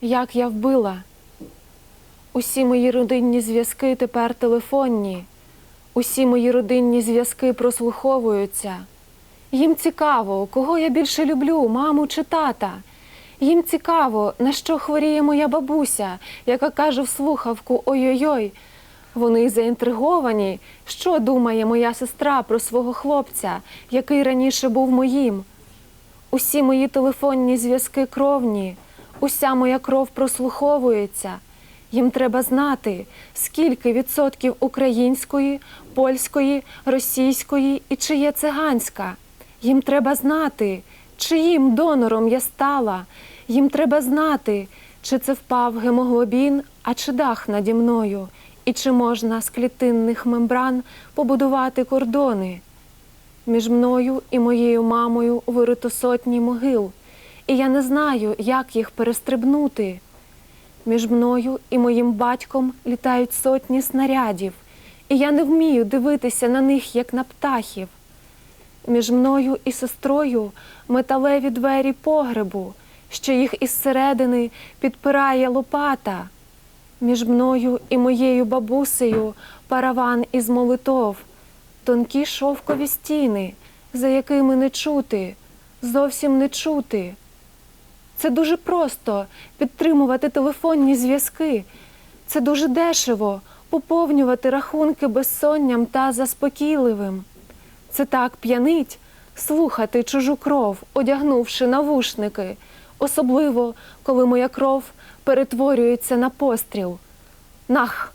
Як я вбила. Усі мої родинні зв'язки тепер телефонні. Усі мої родинні зв'язки прослуховуються. Їм цікаво, кого я більше люблю, маму чи тата. Їм цікаво, на що хворіє моя бабуся, яка каже в слухавку Ой-ой-ой. Вони заінтриговані, що думає моя сестра про свого хлопця, який раніше був моїм. Усі мої телефонні зв'язки кровні, уся моя кров прослуховується. Їм треба знати, скільки відсотків української, польської, російської і чи є циганська. Їм треба знати, чиїм донором я стала. Їм треба знати, чи це впав гемоглобін, а чи дах наді мною, і чи можна з клітинних мембран побудувати кордони. Між мною і моєю мамою вирито сотні могил, і я не знаю, як їх перестрибнути. Між мною і моїм батьком літають сотні снарядів, і я не вмію дивитися на них, як на птахів. Між мною і сестрою металеві двері погребу, що їх із середини підпирає лопата. Між мною і моєю бабусею параван із молитов, тонкі шовкові стіни, за якими не чути, зовсім не чути. Це дуже просто підтримувати телефонні зв'язки. Це дуже дешево поповнювати рахунки безсонням та заспокійливим. Це так п'янить слухати чужу кров, одягнувши навушники, особливо коли моя кров перетворюється на постріл. Нах!